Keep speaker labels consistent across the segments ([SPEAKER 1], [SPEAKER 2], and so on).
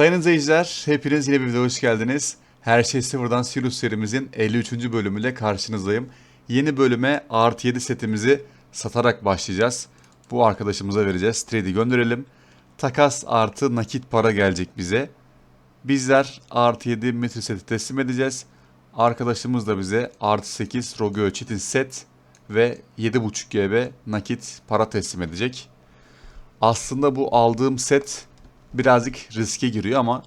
[SPEAKER 1] Sayın izleyiciler, hepiniz yine bir videoya hoş geldiniz. Her şey sıfırdan Sirius serimizin 53. bölümüyle karşınızdayım. Yeni bölüme artı 7 setimizi satarak başlayacağız. Bu arkadaşımıza vereceğiz. Trade'i gönderelim. Takas artı nakit para gelecek bize. Bizler artı 7 metre seti teslim edeceğiz. Arkadaşımız da bize artı 8 Rogeo Çetin set ve 7.5 GB nakit para teslim edecek. Aslında bu aldığım set birazcık riske giriyor ama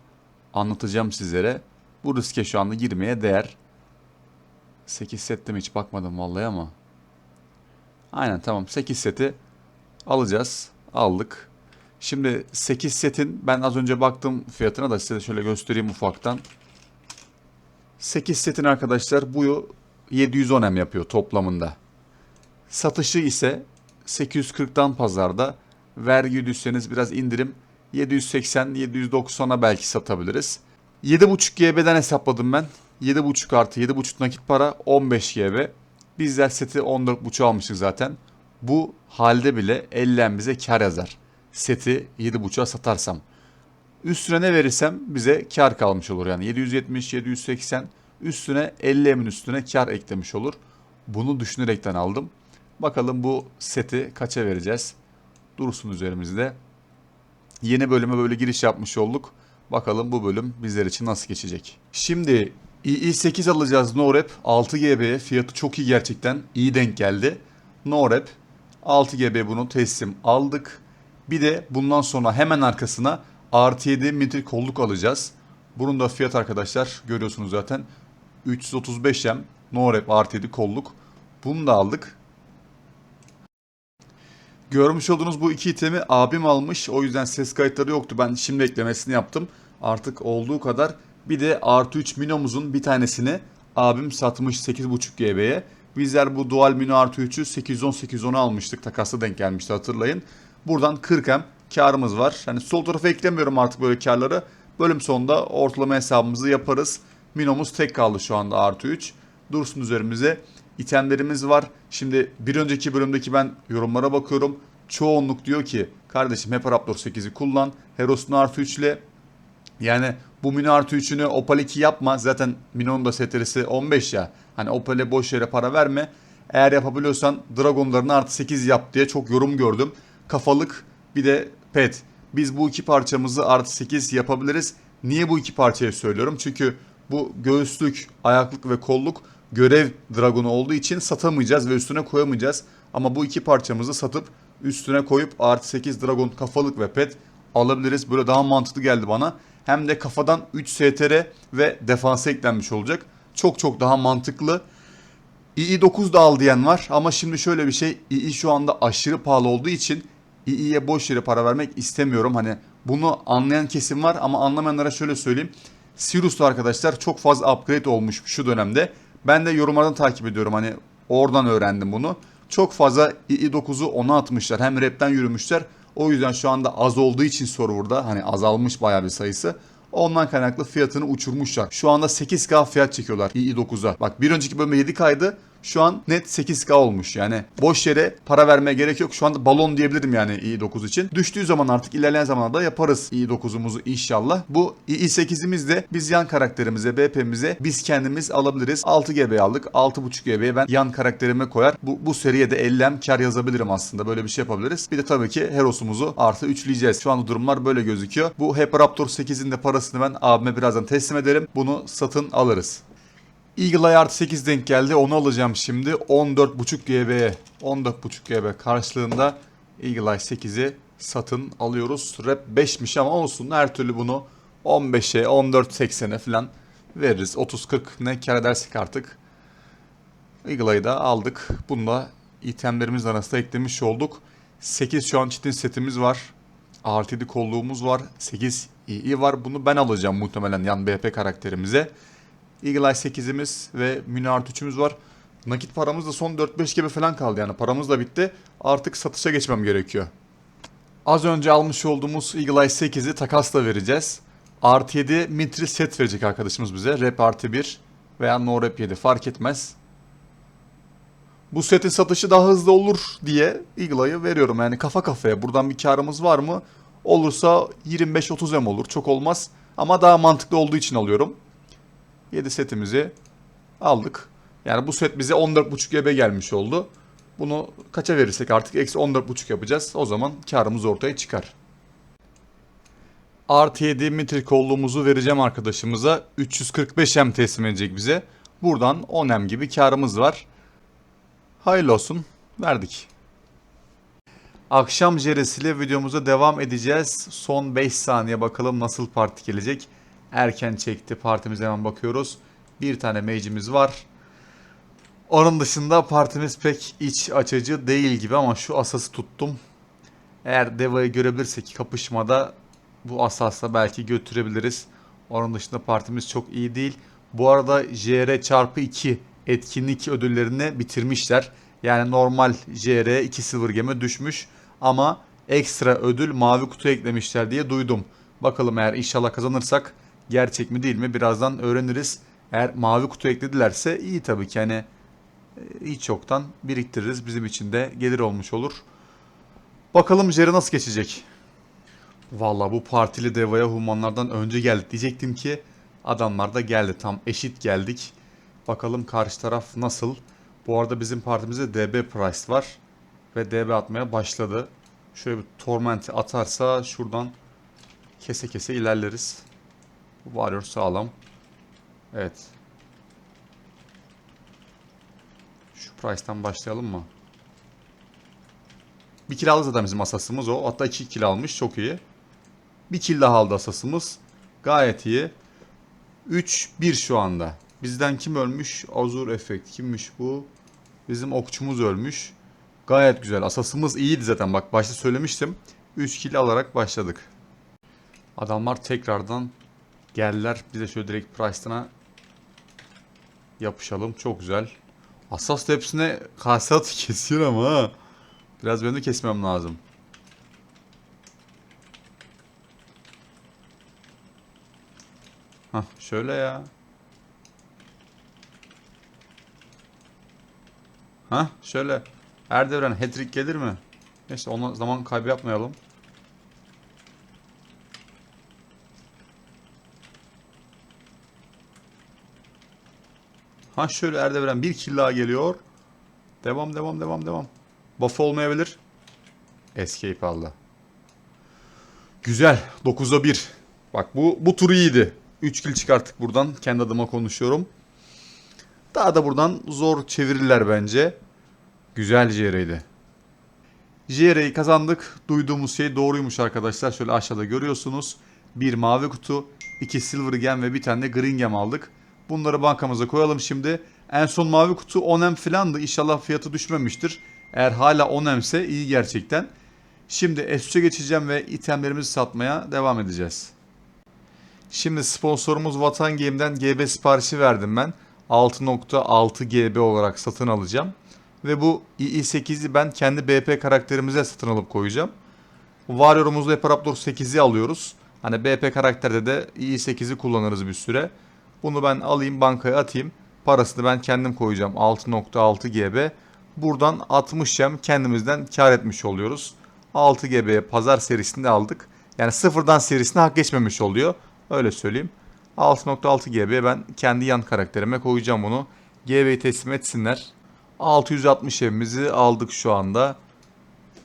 [SPEAKER 1] anlatacağım sizlere. Bu riske şu anda girmeye değer. 8 sette mi hiç bakmadım vallahi ama. Aynen tamam 8 seti alacağız. Aldık. Şimdi 8 setin ben az önce baktım fiyatına da size şöyle göstereyim ufaktan. 8 setin arkadaşlar bu 710 M yapıyor toplamında. Satışı ise 840'dan pazarda. Vergi düşseniz biraz indirim 780-790'a belki satabiliriz. 7.5 GB'den hesapladım ben. 7.5 artı 7.5 nakit para 15 GB. Bizler seti 14.5 almıştık zaten. Bu halde bile 50 bize kar yazar. Seti 7.5'a satarsam. Üstüne ne verirsem bize kar kalmış olur. Yani 770, 780 üstüne 50 emin üstüne kar eklemiş olur. Bunu düşünerekten aldım. Bakalım bu seti kaça vereceğiz? Dursun üzerimizde. Yeni bölüme böyle giriş yapmış olduk. Bakalım bu bölüm bizler için nasıl geçecek. Şimdi i8 alacağız NoRep 6 GB'ye fiyatı çok iyi gerçekten iyi denk geldi. NoRep 6 GB bunu teslim aldık. Bir de bundan sonra hemen arkasına artı 7 mitir kolluk alacağız. Bunun da fiyat arkadaşlar görüyorsunuz zaten 335M NoRep artı 7 kolluk. Bunu da aldık. Görmüş olduğunuz bu iki itemi abim almış. O yüzden ses kayıtları yoktu. Ben şimdi eklemesini yaptım. Artık olduğu kadar. Bir de artı 3 Mino'muzun bir tanesini abim satmış 8.5 GB'ye. Bizler bu Dual Mino artı 3'ü 810-810'a almıştık. Takasla denk gelmişti hatırlayın. Buradan 40M karımız var. Hani sol tarafa eklemiyorum artık böyle karları. Bölüm sonunda ortalama hesabımızı yaparız. Mino'muz tek kaldı şu anda artı 3. Dursun üzerimize itemlerimiz var. Şimdi bir önceki bölümdeki ben yorumlara bakıyorum. Çoğunluk diyor ki kardeşim hep Raptor 8'i kullan. Heros'un artı 3 ile yani bu Mino artı 3'ünü Opal 2 yapma. Zaten Mino'nun da setresi 15 ya. Hani Opal'e boş yere para verme. Eğer yapabiliyorsan Dragon'larını artı 8 yap diye çok yorum gördüm. Kafalık bir de pet. Biz bu iki parçamızı artı 8 yapabiliriz. Niye bu iki parçayı söylüyorum? Çünkü bu göğüslük, ayaklık ve kolluk görev dragonu olduğu için satamayacağız ve üstüne koyamayacağız. Ama bu iki parçamızı satıp üstüne koyup artı 8 dragon kafalık ve pet alabiliriz. Böyle daha mantıklı geldi bana. Hem de kafadan 3 STR ve defansa eklenmiş olacak. Çok çok daha mantıklı. II9 da al diyen var ama şimdi şöyle bir şey II şu anda aşırı pahalı olduğu için II'ye boş yere para vermek istemiyorum. Hani bunu anlayan kesim var ama anlamayanlara şöyle söyleyeyim. Sirius'ta arkadaşlar çok fazla upgrade olmuş şu dönemde. Ben de yorumlardan takip ediyorum hani oradan öğrendim bunu. Çok fazla II9'u 10'a atmışlar. Hem rapten yürümüşler. O yüzden şu anda az olduğu için serverda hani azalmış bayağı bir sayısı. Ondan kaynaklı fiyatını uçurmuşlar. Şu anda 8K fiyat çekiyorlar i9'a. Bak bir önceki bölümde 7K'ydı. Şu an net 8K olmuş yani. Boş yere para vermeye gerek yok. Şu anda balon diyebilirim yani i9 için. Düştüğü zaman artık ilerleyen zamanlarda yaparız i9'umuzu inşallah. Bu i8'imiz de biz yan karakterimize, BP'mize biz kendimiz alabiliriz. 6 GB aldık. 6.5 GB'ye ben yan karakterime koyar. Bu, bu seriye de 50M kar yazabilirim aslında. Böyle bir şey yapabiliriz. Bir de tabii ki Heros'umuzu artı üçleyeceğiz. Şu anda durumlar böyle gözüküyor. Bu Hep Raptor 8'in de parasını ben abime birazdan teslim ederim. Bunu satın alırız. Eagle Eye artı 8 denk geldi. Onu alacağım şimdi. 14.5 GB'ye 14.5 GB karşılığında Eagle Eye 8'i satın alıyoruz. Rap 5'miş ama olsun her türlü bunu 15'e 14.80'e falan veririz. 30-40 ne kar edersek artık. Eagle Eye'ı da aldık. Bunu da itemlerimiz arasında eklemiş olduk. 8 şu an çitin setimiz var. Artı 7 kolluğumuz var. 8 II var. Bunu ben alacağım muhtemelen yan BP karakterimize. Eagle Eye 8'imiz ve Mini Art 3'ümüz var. Nakit paramız da son 4-5 gibi falan kaldı yani paramız da bitti. Artık satışa geçmem gerekiyor. Az önce almış olduğumuz Eagle Eye 8'i takasla vereceğiz. Artı 7 mitri set verecek arkadaşımız bize. Rep artı 1 veya no rep 7 fark etmez. Bu setin satışı daha hızlı olur diye Eagle Eye'ı veriyorum. Yani kafa kafaya buradan bir karımız var mı? Olursa 25-30 M olur. Çok olmaz. Ama daha mantıklı olduğu için alıyorum. 7 setimizi aldık. Yani bu set bize 14.5 GB gelmiş oldu. Bunu kaça verirsek artık eksi 14.5 yapacağız. O zaman karımız ortaya çıkar. Artı 7 mitil kolluğumuzu vereceğim arkadaşımıza. 345 M teslim edecek bize. Buradan 10 M gibi karımız var. Hayırlı olsun. Verdik. Akşam jeresiyle videomuza devam edeceğiz. Son 5 saniye bakalım nasıl parti gelecek. Erken çekti partimize hemen bakıyoruz. Bir tane mage'imiz var. Onun dışında partimiz pek iç açıcı değil gibi ama şu asası tuttum. Eğer Deva'yı görebilirsek kapışmada bu asasla belki götürebiliriz. Onun dışında partimiz çok iyi değil. Bu arada JR çarpı 2 etkinlik ödüllerini bitirmişler. Yani normal JR 2 Silver Game'e düşmüş ama ekstra ödül mavi kutu eklemişler diye duydum. Bakalım eğer inşallah kazanırsak gerçek mi değil mi birazdan öğreniriz. Eğer mavi kutu ekledilerse iyi tabii ki hani hiç yoktan biriktiririz. Bizim için de gelir olmuş olur. Bakalım Jerry nasıl geçecek? Valla bu partili devaya humanlardan önce geldik diyecektim ki adamlar da geldi. Tam eşit geldik. Bakalım karşı taraf nasıl? Bu arada bizim partimizde DB Price var. Ve DB atmaya başladı. Şöyle bir Torment'i atarsa şuradan kese kese ilerleriz. Warrior sağlam. Evet. Şu Price'tan başlayalım mı? Bir kill aldı zaten bizim asasımız o. Hatta iki kill almış. Çok iyi. Bir kill daha aldı asasımız. Gayet iyi. 3-1 şu anda. Bizden kim ölmüş? Azur Efekt. Kimmiş bu? Bizim okçumuz ölmüş. Gayet güzel. Asasımız iyiydi zaten. Bak başta söylemiştim. 3 kill alarak başladık. Adamlar tekrardan geldiler. Bize şöyle direkt Price'ına yapışalım. Çok güzel. Asas da hepsine kasat kesiyor ama ha. Biraz benim de kesmem lazım. Hah şöyle ya. Hah şöyle. Erdevren hat-trick gelir mi? Neyse ona zaman kaybı yapmayalım. Ha şöyle Erdevren bir kill daha geliyor. Devam devam devam devam. Buff olmayabilir. Escape aldı. Güzel. 9'a 1. Bak bu bu tur iyiydi. 3 kill çıkarttık buradan. Kendi adıma konuşuyorum. Daha da buradan zor çevirirler bence. Güzel JR'ydi. JR'yi kazandık. Duyduğumuz şey doğruymuş arkadaşlar. Şöyle aşağıda görüyorsunuz. Bir mavi kutu, iki silver gem ve bir tane de green gem aldık. Bunları bankamıza koyalım şimdi. En son mavi kutu 10M filandı. İnşallah fiyatı düşmemiştir. Eğer hala 10M ise iyi gerçekten. Şimdi S3'e geçeceğim ve itemlerimizi satmaya devam edeceğiz. Şimdi sponsorumuz Vatan Game'den GB siparişi verdim ben. 6.6 GB olarak satın alacağım. Ve bu II8'i ben kendi BP karakterimize satın alıp koyacağım. Warrior'umuzda hep Raptor 8'i alıyoruz. Hani BP karakterde de II8'i kullanırız bir süre. Bunu ben alayım bankaya atayım. Parasını ben kendim koyacağım 6.6 GB. Buradan 60 gem kendimizden kar etmiş oluyoruz. 6 GB'ye pazar serisinde aldık. Yani sıfırdan serisine hak geçmemiş oluyor. Öyle söyleyeyim. 6.6 GB ben kendi yan karakterime koyacağım bunu. GB'yi teslim etsinler. 660 evimizi aldık şu anda.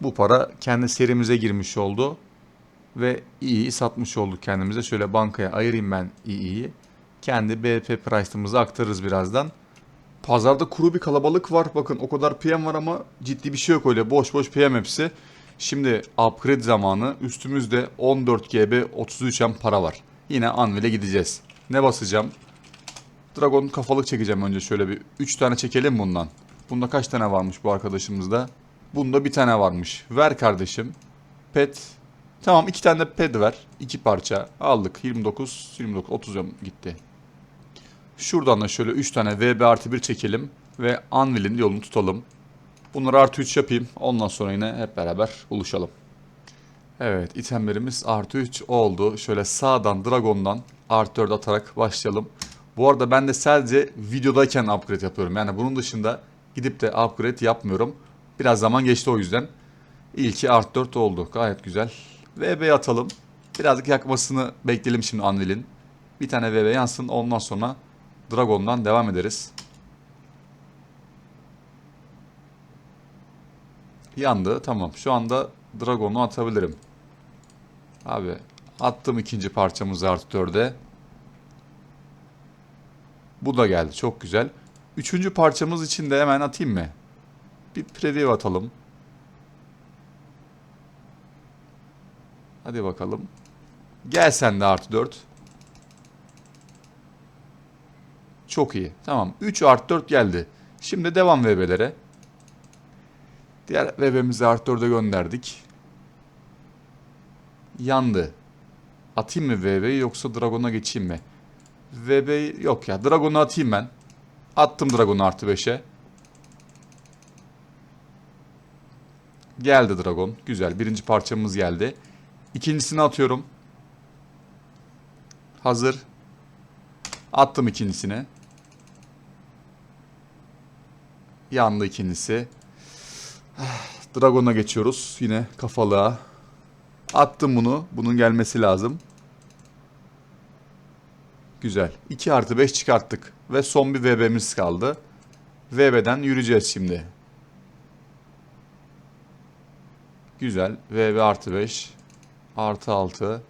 [SPEAKER 1] Bu para kendi serimize girmiş oldu. Ve iyi satmış olduk kendimize. Şöyle bankaya ayırayım ben iyiyi. Kendi BP price'ımızı aktarırız birazdan. Pazarda kuru bir kalabalık var. Bakın o kadar PM var ama ciddi bir şey yok öyle. Boş boş PM hepsi. Şimdi upgrade zamanı. Üstümüzde 14 GB 33 M para var. Yine Anvil'e gideceğiz. Ne basacağım? Dragon kafalık çekeceğim önce şöyle bir. 3 tane çekelim bundan. Bunda kaç tane varmış bu arkadaşımızda? Bunda bir tane varmış. Ver kardeşim. Pet. Tamam iki tane de pet ver. İki parça. Aldık. 29, 29, 30 gitti. Şuradan da şöyle 3 tane VB artı 1 çekelim. Ve Anvil'in yolunu tutalım. Bunları artı 3 yapayım. Ondan sonra yine hep beraber buluşalım. Evet itemlerimiz artı 3 oldu. Şöyle sağdan Dragon'dan artı 4 atarak başlayalım. Bu arada ben de sadece videodayken upgrade yapıyorum. Yani bunun dışında gidip de upgrade yapmıyorum. Biraz zaman geçti o yüzden. İlki art 4 oldu. Gayet güzel. VB atalım. Birazcık yakmasını bekleyelim şimdi Anvil'in. Bir tane VV yansın ondan sonra Dragon'dan devam ederiz. Yandı tamam şu anda Dragon'u atabilirim. Abi attım ikinci parçamızı artı 4'e. Bu da geldi çok güzel. Üçüncü parçamız için de hemen atayım mı? Bir preview atalım. Hadi bakalım. Gel sen de artı 4. Çok iyi. Tamam. 3 artı 4 geldi. Şimdi devam VB'lere. Diğer VB'mizi artı 4'e gönderdik. Yandı. Atayım mı VB'yi yoksa Dragon'a geçeyim mi? VB yok ya. Dragon'u atayım ben. Attım Dragon'u artı 5'e. Geldi Dragon. Güzel. Birinci parçamız geldi. İkincisini atıyorum. Hazır. Attım ikincisini. Yandı ikincisi. Dragon'a geçiyoruz. Yine kafalığa. Attım bunu. Bunun gelmesi lazım. Güzel. 2 artı 5 çıkarttık. Ve son bir VB'miz kaldı. VB'den yürüyeceğiz şimdi. Güzel. VB artı 5. Artı 6.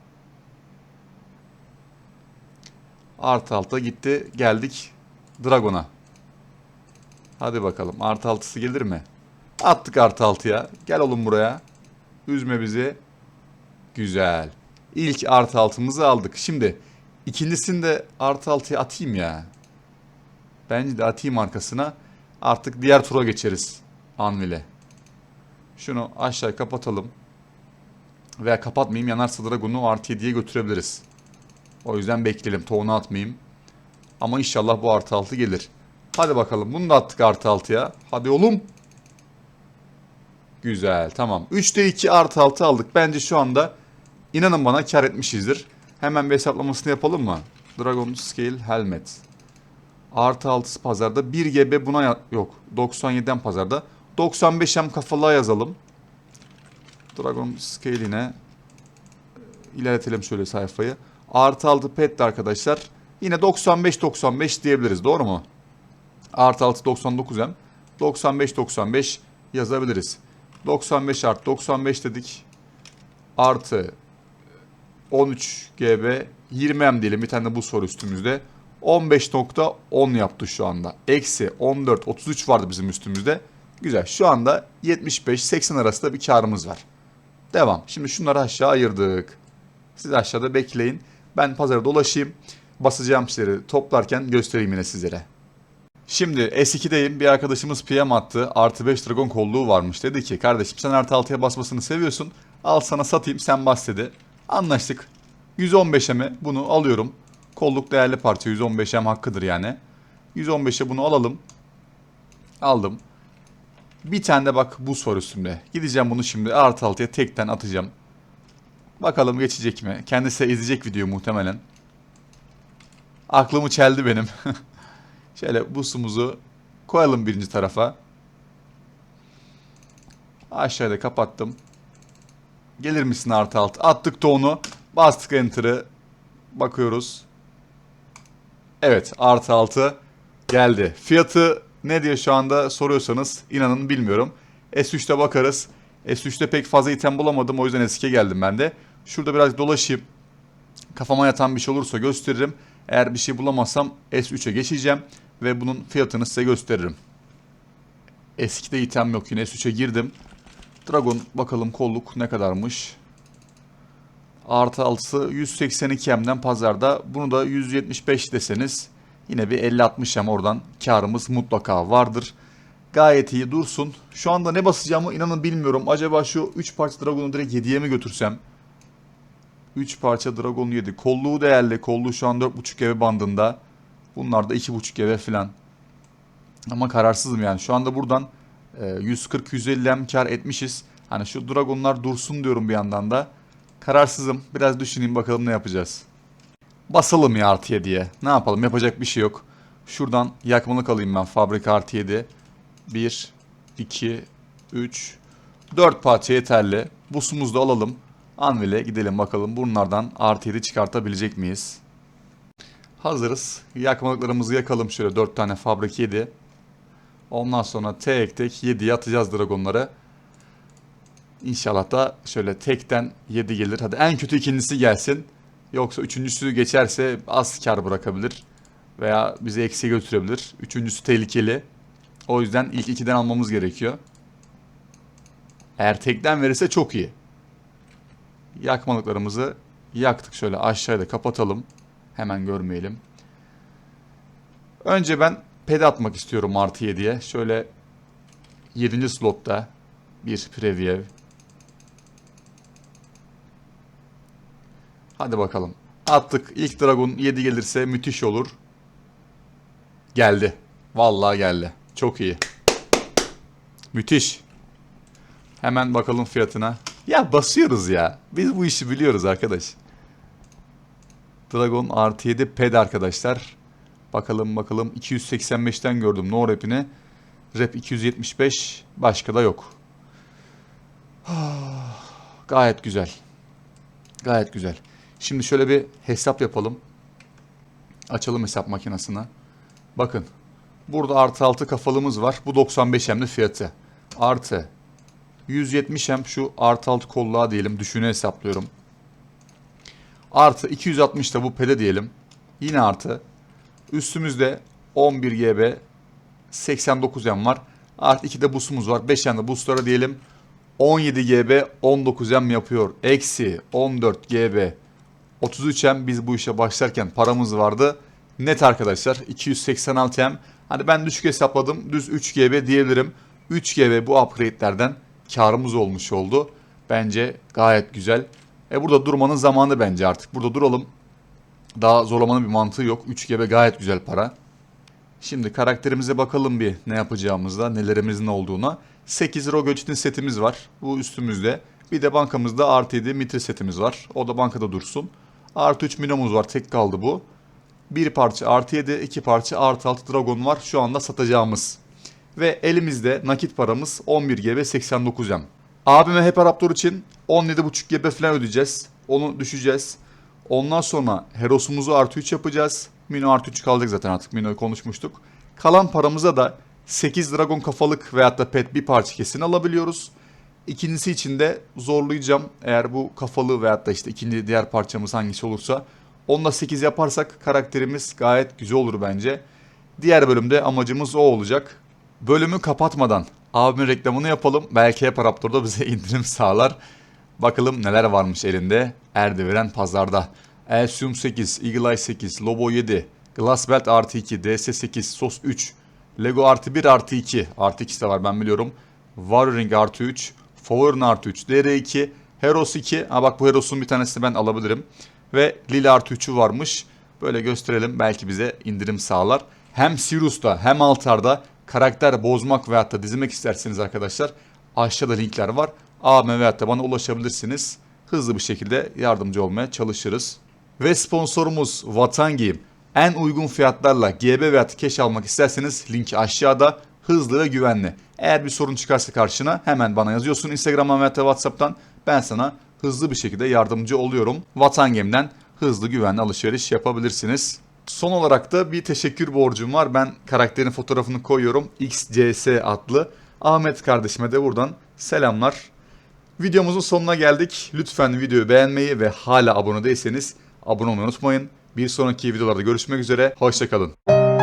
[SPEAKER 1] Artı 6 gitti. Geldik Dragon'a. Hadi bakalım. Artı 6'sı gelir mi? Attık artı 6'ya. Gel oğlum buraya. Üzme bizi. Güzel. İlk artı 6'mızı aldık. Şimdi ikincisini de artı 6'ya atayım ya. Bence de atayım arkasına. Artık diğer tura geçeriz. Anvil'e. Şunu aşağı kapatalım. Veya kapatmayayım yanarsa Dragon'u artı 7'ye götürebiliriz. O yüzden bekleyelim. Toğunu atmayayım. Ama inşallah bu artı 6 gelir. Hadi bakalım. Bunu da attık artı 6'ya. Hadi oğlum. Güzel. Tamam. 3'te 2 artı 6 aldık. Bence şu anda inanın bana kar etmişizdir. Hemen bir hesaplamasını yapalım mı? Dragon Scale Helmet. Artı 6'sı pazarda. 1 GB buna yok. 97'den pazarda. 95M kafalığa yazalım. Dragon Scale'ine ilerletelim şöyle sayfayı. Artı 6 pet de arkadaşlar. Yine 95-95 diyebiliriz. Doğru mu? Artı 6 99M. 95-95 yazabiliriz. 95 artı 95 dedik. Artı 13 GB 20M diyelim. Bir tane de bu soru üstümüzde. 15.10 yaptı şu anda. Eksi 14, 33 vardı bizim üstümüzde. Güzel. Şu anda 75-80 arasında bir karımız var. Devam. Şimdi şunları aşağı ayırdık. Siz aşağıda bekleyin. Ben pazara dolaşayım. Basacağım şeyleri toplarken göstereyim yine sizlere. Şimdi S2'deyim. Bir arkadaşımız PM attı. Artı 5 dragon kolluğu varmış. Dedi ki kardeşim sen artı 6'ya basmasını seviyorsun. Al sana satayım sen bas dedi. Anlaştık. 115'e mi bunu alıyorum. Kolluk değerli parça 115'em hakkıdır yani. 115'e bunu alalım. Aldım. Bir tane de bak buz var üstümde. Gideceğim bunu şimdi artı 6'ya tekten atacağım. Bakalım geçecek mi? Kendisi izleyecek video muhtemelen. Aklımı çeldi benim. Şöyle busumuzu koyalım birinci tarafa. Aşağıda kapattım. Gelir misin artı alt? Attık tonu. Bastık enter'ı. Bakıyoruz. Evet artı altı geldi. Fiyatı ne diye şu anda soruyorsanız inanın bilmiyorum. S3'te bakarız. S3'te pek fazla item bulamadım o yüzden S2'ye geldim ben de. Şurada biraz dolaşayım. Kafama yatan bir şey olursa gösteririm. Eğer bir şey bulamazsam S3'e geçeceğim ve bunun fiyatını size gösteririm. S2'de item yok yine S3'e girdim. Dragon bakalım kolluk ne kadarmış. Artı 6'sı 182 M'den pazarda. Bunu da 175 deseniz yine bir 50-60 M oradan karımız mutlaka vardır. Gayet iyi dursun. Şu anda ne basacağımı inanın bilmiyorum. Acaba şu 3 parça Dragon'u direkt 7'ye mi götürsem? 3 parça Dragon 7. Kolluğu değerli. Kolluğu şu an 4.5 GB bandında. Bunlar da 2.5 GB falan. Ama kararsızım yani. Şu anda buradan e, 140-150 M kar etmişiz. Hani şu Dragon'lar dursun diyorum bir yandan da. Kararsızım. Biraz düşüneyim bakalım ne yapacağız. Basalım ya artı 7'ye. Ne yapalım yapacak bir şey yok. Şuradan yakmalık alayım ben fabrika artı 7. 1, 2, 3, 4 parça yeterli. Busumuzu da alalım. Anvil'e gidelim bakalım bunlardan artı 7 çıkartabilecek miyiz? Hazırız. Yakmalıklarımızı yakalım şöyle 4 tane fabrik 7. Ondan sonra tek tek 7'ye atacağız dragonları. İnşallah da şöyle tekten 7 gelir. Hadi en kötü ikincisi gelsin. Yoksa üçüncüsü geçerse az kar bırakabilir. Veya bizi eksiye götürebilir. Üçüncüsü tehlikeli. O yüzden ilk ikiden almamız gerekiyor. Eğer tekten verirse çok iyi. Yakmalıklarımızı yaktık. Şöyle aşağıya da kapatalım. Hemen görmeyelim. Önce ben ped atmak istiyorum artı 7'ye. Şöyle 7. slotta bir preview. Hadi bakalım. Attık. İlk dragon 7 gelirse müthiş olur. Geldi. Vallahi geldi. Çok iyi. Müthiş. Hemen bakalım fiyatına. Ya basıyoruz ya. Biz bu işi biliyoruz arkadaş. Dragon artı 7 ped arkadaşlar. Bakalım bakalım 285'ten gördüm no rap'ini. Rap 275 başka da yok. Gayet güzel. Gayet güzel. Şimdi şöyle bir hesap yapalım. Açalım hesap makinesini. Bakın. Burada artı 6 kafalımız var. Bu 95 hemli fiyatı. Artı 170 hem şu artı 6 kolluğa diyelim. Düşüne hesaplıyorum. Artı 260 da bu pede diyelim. Yine artı. Üstümüzde 11 GB 89 M var. Artı 2 de busumuz var. 5 M de buslara diyelim. 17 GB 19 M yapıyor. Eksi 14 GB 33 M biz bu işe başlarken paramız vardı. Net arkadaşlar 286 M. Hani ben düşük hesapladım. Düz 3 GB diyebilirim. 3 GB bu upgrade'lerden karımız olmuş oldu. Bence gayet güzel. E burada durmanın zamanı bence artık. Burada duralım. Daha zorlamanın bir mantığı yok. 3 GB gayet güzel para. Şimdi karakterimize bakalım bir ne yapacağımızda, nelerimizin olduğuna. 8 Rogoch'in setimiz var. Bu üstümüzde. Bir de bankamızda artı 7 mitre setimiz var. O da bankada dursun. Artı 3 minomuz var. Tek kaldı bu. Bir parça artı 7, iki parça artı 6 dragon var. Şu anda satacağımız. Ve elimizde nakit paramız 11 GB 89 M. Abime hep Raptor için 17.5 GB falan ödeyeceğiz. Onu düşeceğiz. Ondan sonra Heros'umuzu artı 3 yapacağız. Mino artı 3 kalacak zaten artık Mino'yu konuşmuştuk. Kalan paramıza da 8 Dragon kafalık veyahut da pet bir parça kesin alabiliyoruz. İkincisi için de zorlayacağım. Eğer bu kafalı veyahut da işte ikinci diğer parçamız hangisi olursa. Onunla 8 yaparsak karakterimiz gayet güzel olur bence. Diğer bölümde amacımız o olacak. Bölümü kapatmadan abimin reklamını yapalım. Belki hep Raptor'da bize indirim sağlar. Bakalım neler varmış elinde. Erdeveren pazarda. Elsium 8, Eagle Eye 8, Lobo 7, Glass Belt artı 2, DS 8, SOS 3, Lego artı 1 artı 2, artı 2 de var ben biliyorum. Warring artı 3, Foreign artı 3, DR2, Heros 2, ha bak bu Heros'un bir tanesini ben alabilirim. Ve Lila artı 3'ü varmış. Böyle gösterelim belki bize indirim sağlar. Hem Sirus'ta hem Altar'da karakter bozmak veyahut da dizmek isterseniz arkadaşlar aşağıda linkler var. AVM veyahut da bana ulaşabilirsiniz. Hızlı bir şekilde yardımcı olmaya çalışırız. Ve sponsorumuz Vatan Giyim. En uygun fiyatlarla GB veya keş almak isterseniz link aşağıda hızlı ve güvenli. Eğer bir sorun çıkarsa karşına hemen bana yazıyorsun Instagram'dan veya Whatsapp'tan. Ben sana hızlı bir şekilde yardımcı oluyorum. Vatan Gem'den hızlı güvenli alışveriş yapabilirsiniz. Son olarak da bir teşekkür borcum var. Ben karakterin fotoğrafını koyuyorum. XCS adlı. Ahmet kardeşime de buradan selamlar. Videomuzun sonuna geldik. Lütfen videoyu beğenmeyi ve hala abone değilseniz abone olmayı unutmayın. Bir sonraki videolarda görüşmek üzere. Hoşçakalın.